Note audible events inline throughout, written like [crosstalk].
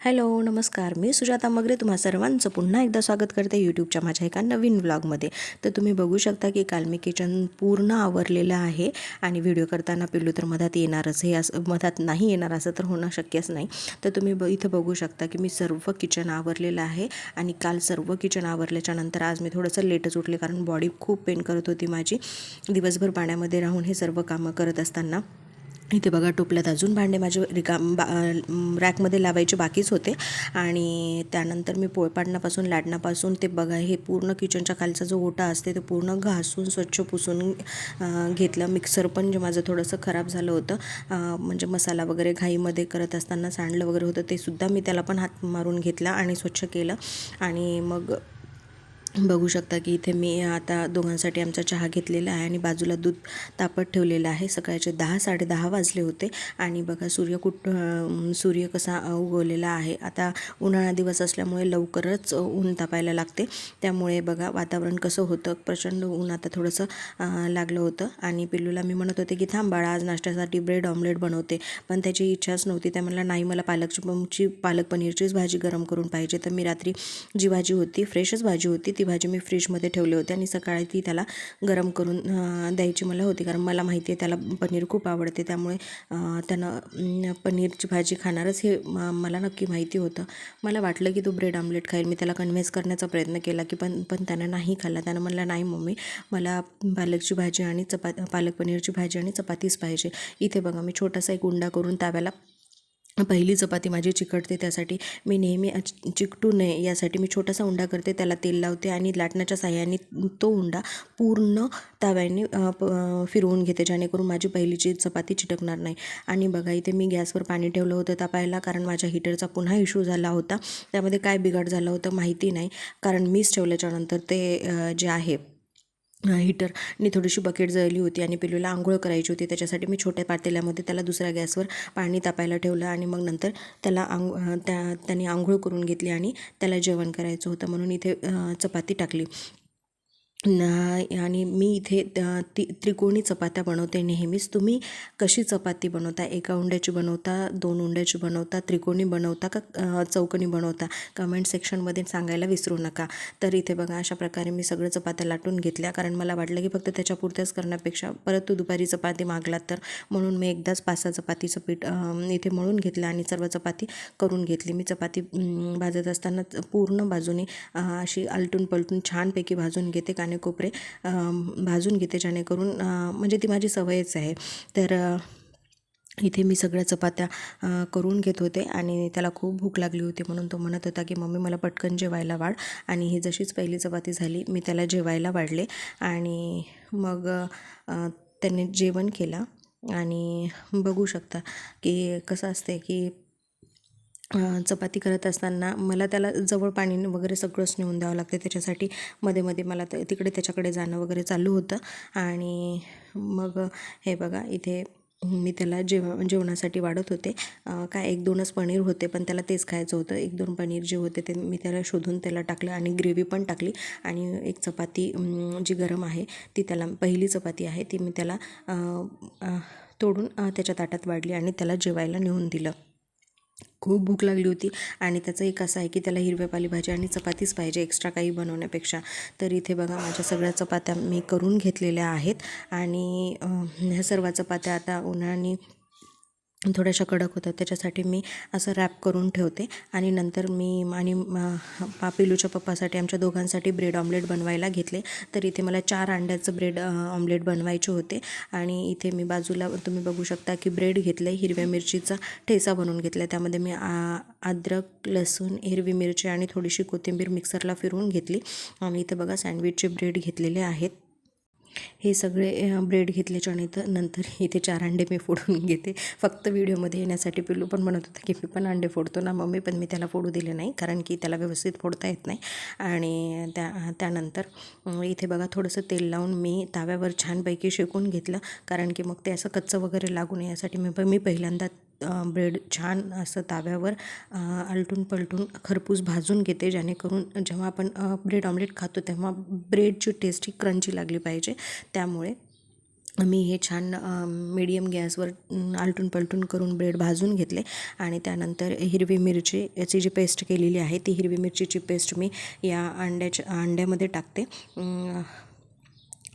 Hello नमस्कार. मी सुजाता मगरे तुम्हा सर्वांचं पुन्हा एकदा स्वागत करते यूट्यूबच्या माझ्या एका नवीन व्लॉगमध्ये तर तुम्ही बघू शकता की काल मी किचन पूर्ण आवरलेलं आहे आणि व्हिडिओ करताना पिल्लू तर मधात येणारच हे असं मधात नाही येणार असं तर होणं शक्यच नाही. तर तुम्ही ब इथं बघू शकता की मी सर्व किचन आवरलेलं आहे आणि काल सर्व किचन आवरल्याच्या नंतर आज मी थोडंसं लेटच उठले कारण बॉडी खूप पेन करत होती माझी. दिवसभर पाण्यामध्ये राहून हे सर्व कामं करत असताना इथे बघा टोपल्यात अजून भांडे माझे रिकाम बा रॅकमध्ये लावायचे बाकीच होते. आणि त्यानंतर मी पोळपाडण्यापासून लाडण्यापासून ते बघा हे पूर्ण किचनच्या खालचा जो ओटा असते ते पूर्ण घासून स्वच्छ पुसून घेतलं. मिक्सर पण जे माझं थोडंसं खराब झालं होतं. म्हणजे मसाला वगैरे घाईमध्ये करत असताना सांडलं वगैरे होतं ते सुद्धा मी त्याला पण हात मारून घेतला आणि स्वच्छ केलं. आणि मग बघू शकता की इथे मी आता दोघांसाठी आमचा चहा घेतलेला आहे आणि बाजूला दूध तापत ठेवलेलं आहे. सकाळचे दहा साडेदहा वाजले होते आणि बघा सूर्य कुठ सूर्य कसा उगवलेला आहे. आता उन्हाळा दिवस असल्यामुळे लवकरच ऊन तापायला लागते. त्यामुळे बघा वातावरण कसं होतं. प्रचंड ऊन आता थोडंसं लागलं होतं आणि पिल्लूला मी म्हणत होते की थांब बाळा आज नाश्त्यासाठी ब्रेड ऑमलेट बनवते. पण त्याची इच्छाच नव्हती. त्या म्हणला नाही मला पालकची पालक पनीरचीच भाजी गरम करून पाहिजे. तर मी रात्री जी भाजी होती फ्रेशच भाजी होती ती भाजी मी फ्रीजमध्ये ठेवली होती आणि सकाळी ती त्याला गरम करून द्यायची मला होती. कारण मला माहिती आहे त्याला पनीर खूप आवडते. त्यामुळे त्यानं पनीरची भाजी खाणारच हे मला नक्की माहिती होतं. मला वाटलं की तो ब्रेड आमलेट खाईल. मी त्याला कन्व्हिन्स करण्याचा प्रयत्न केला की पण पण त्यानं नाही खाल्ला. त्यानं म्हणलं नाही मम्मी मला पालकची भाजी आणि चपा पालक पनीरची भाजी आणि चपातीच पाहिजे. इथे बघा मी छोटासा एक गुंडा करून ताव्याला पहिली चपाती माझी चिकटते त्यासाठी. मी नेहमी चिकटू नये यासाठी मी छोटासा उंडा करते त्याला तेल लावते आणि लाटण्याच्या साह्याने तो उंडा पूर्ण तव्याने प- फिरवून घेते जेणेकरून माझी पहिलीची चपाती चिटकणार नाही. आणि बघा इथे मी गॅसवर पाणी ठेवलं होतं तापायला कारण माझ्या हिटरचा पुन्हा इश्यू झाला होता. त्यामध्ये काय बिघाड झालं होतं माहिती नाही. कारण मीच ठेवल्याच्यानंतर ते जे आहे हीटरने थोडीशी बकेट जळली होती आणि पिलूला आंघोळ करायची होती. त्याच्यासाठी मी छोट्या पातेल्यामध्ये त्याला दुसऱ्या गॅसवर पाणी तापायला ठेवलं आणि मग नंतर त्याला आंघ त्या त्याने आंघोळ करून घेतली आणि त्याला जेवण करायचं होतं म्हणून इथे चपाती टाकली. आणि मी इथे ती त्रिकोणी चपात्या बनवते नेहमीच. तुम्ही कशी चपाती बनवता? एका उंड्याची बनवता दोन उंड्याची बनवता त्रिकोणी बनवता का अ, चौकोनी बनवता? कमेंट सेक्शनमध्ये सांगायला विसरू नका. तर इथे बघा अशा प्रकारे मी सगळं चपात्या लाटून घेतल्या. कारण मला वाटलं की फक्त त्याच्यापुरत्याच करण्यापेक्षा परत तू दुपारी चपाती मागलात तर. म्हणून मी एकदाच पाच सहा चपातीचं पीठ इथे मळून घेतलं आणि सर्व चपाती करून घेतली. मी चपाती भाजत असताना पूर्ण बाजूने अशी आलटून पलटून छानपैकी भाजून घेते. कारण कानेकोपरे भाजून घेते जेणेकरून म्हणजे ती माझी सवयच आहे. तर इथे मी सगळ्या चपात्या करून घेत होते आणि त्याला खूप भूक लागली होती म्हणून तो म्हणत होता की मम्मी मला पटकन जेवायला वाढ. आणि ही जशीच पहिली चपाती झाली मी त्याला जेवायला वाढले आणि मग त्याने जेवण केलं. आणि बघू शकता की कसं असते की चपाती करत असताना मला त्याला जवळ पाणी वगैरे सगळंच नेऊन द्यावं लागतं. त्याच्यासाठी मध्ये मध्ये मला त तिकडे त्याच्याकडे जाणं वगैरे चालू होतं. आणि मग हे बघा इथे मी त्याला जेव जेवणासाठी वाढत होते. काय एक दोनच पनीर होते पण त्याला तेच खायचं होतं. एक दोन पनीर जे होते ते मी त्याला शोधून त्याला टाकलं आणि ग्रेव्ही पण टाकली. आणि एक चपाती जी गरम आहे ती त्याला पहिली चपाती आहे ती मी त्याला तोडून त्याच्या ताटात वाढली आणि त्याला जेवायला नेऊन दिलं. खूप भूक लागली होती आणि त्याचं एक असं आहे की त्याला हिरव्या पालेभाजी आणि चपातीच पाहिजे एक्स्ट्रा काही बनवण्यापेक्षा. तर इथे बघा माझ्या सगळ्या चपात्या मी करून घेतलेल्या आहेत आणि ह्या सर्व चपात्या आता उन्हाळ्याने थोड्याशा कडक होतात. त्याच्यासाठी मी असं रॅप करून ठेवते. आणि नंतर मी आणि म- पिलूच्या पप्पासाठी आमच्या दोघांसाठी ब्रेड ऑमलेट बनवायला घेतले. तर इथे मला चार अंड्याचं ब्रेड ऑमलेट बनवायचे होते. आणि इथे मी बाजूला तुम्ही बघू शकता की ब्रेड घेतले हिरव्या मिरचीचा ठेचा बनवून घेतला त्यामध्ये मी आ- अद्रक लसूण हिरवी मिरची आणि थोडीशी कोथिंबीर मिक्सरला फिरवून घेतली. आणि इथे बघा सँडविचचे ब्रेड घेतलेले आहेत. हे सगळे ब्रेड घेतल्याच्या नंतर नंतर [laughs] इथे चार अंडे मी फोडून घेते. फक्त व्हिडिओमध्ये येण्यासाठी पिल्लू पण म्हणत होतं की मी पण अंडे फोडतो ना मम्मी पण मी त्याला फोडू दिले नाही कारण की त्याला व्यवस्थित फोडता येत नाही. आणि त्या त्यानंतर इथे बघा थोडंसं तेल लावून मी ताव्यावर छानपैकी शेकून घेतलं कारण की मग ते असं कच्चं वगैरे लागू नये यासाठी मी मी पहिल्यांदा ब्रेड छान असं ताव्यावर आलटून पलटून खरपूस भाजून घेते. जेणेकरून जेव्हा आपण ब्रेड ऑमलेट खातो तेव्हा ब्रेडची टेस्ट ही क्रंची लागली पाहिजे. त्यामुळे मी हे छान मीडियम गॅसवर आलटून पलटून करून ब्रेड भाजून घेतले. आणि त्यानंतर हिरवी मिरची याची जी पेस्ट केलेली आहे ती हिरवी मिरचीची पेस्ट मी या अंड्याच्या अंड्यामध्ये टाकते.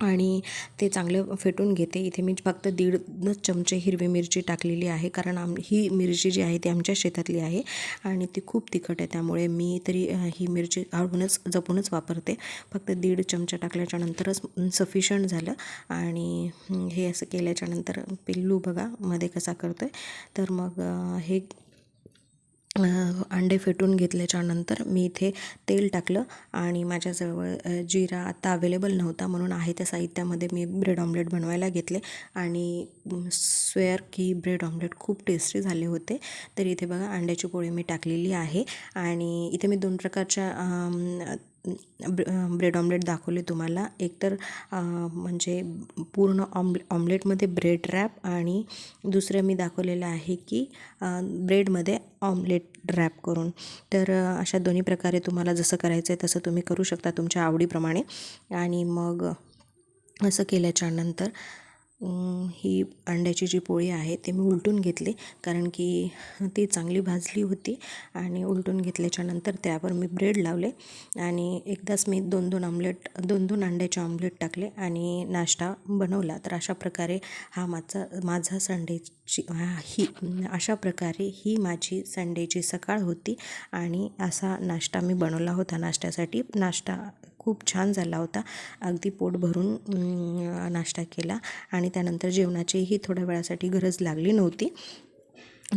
आणि ते चांगलं फेटून घेते. इथे मी फक्त दीडच चमचे हिरवी मिरची टाकलेली आहे. कारण आम ही मिरची जी आहे ती आमच्या शेतातली आहे आणि ती खूप तिखट आहे. त्यामुळे मी तरी ही मिरची आवडूनच जपूनच वापरते. फक्त दीड चमचा टाकल्याच्या नंतरच सफिशंट झालं. आणि हे असं केल्याच्यानंतर पिल्लू बघा मध्ये कसा करतो आहे तर मग हे अंडे फेटून घेतल्याच्यानंतर मी इथे तेल टाकलं आणि माझ्याजवळ जिरा आता अवेलेबल नव्हता म्हणून आहे त्या साहित्यामध्ये मी ब्रेड ऑमलेट बनवायला घेतले आणि स्वेअर की ब्रेड ऑमलेट खूप टेस्टी झाले होते. तर इथे बघा अंड्याची पोळी मी टाकलेली आहे आणि इथे मी दोन प्रकारच्या ब्रेड ऑमलेट दाखवले तुम्हाला. एकतर म्हणजे पूर्ण ऑम ऑमलेटमध्ये ब्रेड रॅप आणि दुसरं मी दाखवलेलं आहे की ब्रेडमध्ये ऑमलेट रॅप करून. तर अशा दोन्ही प्रकारे तुम्हाला जसं करायचं आहे तसं तुम्ही करू शकता तुमच्या आवडीप्रमाणे. आणि मग असं केल्याच्यानंतर ही अंड्याची जी पोळी आहे ते मी उलटून घेतली कारण की ती चांगली भाजली होती आणि उलटून घेतल्याच्या नंतर त्यावर मी ब्रेड लावले आणि एकदाच मी दोन दोन ऑमलेट दोन दोन अंड्याचे ऑमलेट टाकले आणि नाश्ता बनवला. तर अशा प्रकारे हा माझा माझा संडेची ही अशा प्रकारे ही माझी संडेची सकाळ होती आणि असा नाश्ता मी बनवला होता नाश्त्यासाठी. नाश्ता खूप छान झाला होता. अगदी पोट भरून नाश्ता केला आणि त्यानंतर जेवणाचीही थोड्या वेळासाठी गरज लागली नव्हती.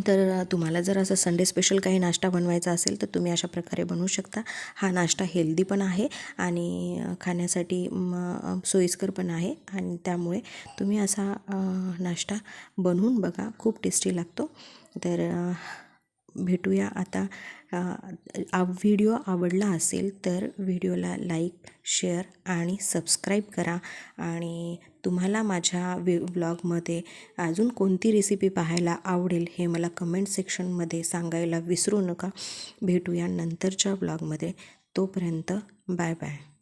तर तुम्हाला जर असं संडे स्पेशल काही नाश्ता बनवायचा असेल तर तुम्ही अशा प्रकारे बनवू शकता. हा नाश्ता हेल्दी पण आहे आणि खाण्यासाठी सोयीस्कर पण आहे आणि त्यामुळे तुम्ही असा नाश्ता बनवून बघा. खूप टेस्टी लागतो. तर भेटूया. आता अ, आ व्हिडिओ आवडला असेल तर व्हिडिओला लाईक शेअर आणि सबस्क्राईब करा. आणि तुम्हाला माझ्या वे ब्लॉगमध्ये अजून कोणती रेसिपी पाहायला आवडेल हे मला कमेंट सेक्शनमध्ये सांगायला विसरू नका. भेटूया नंतरच्या ब्लॉगमध्ये तोपर्यंत बाय बाय.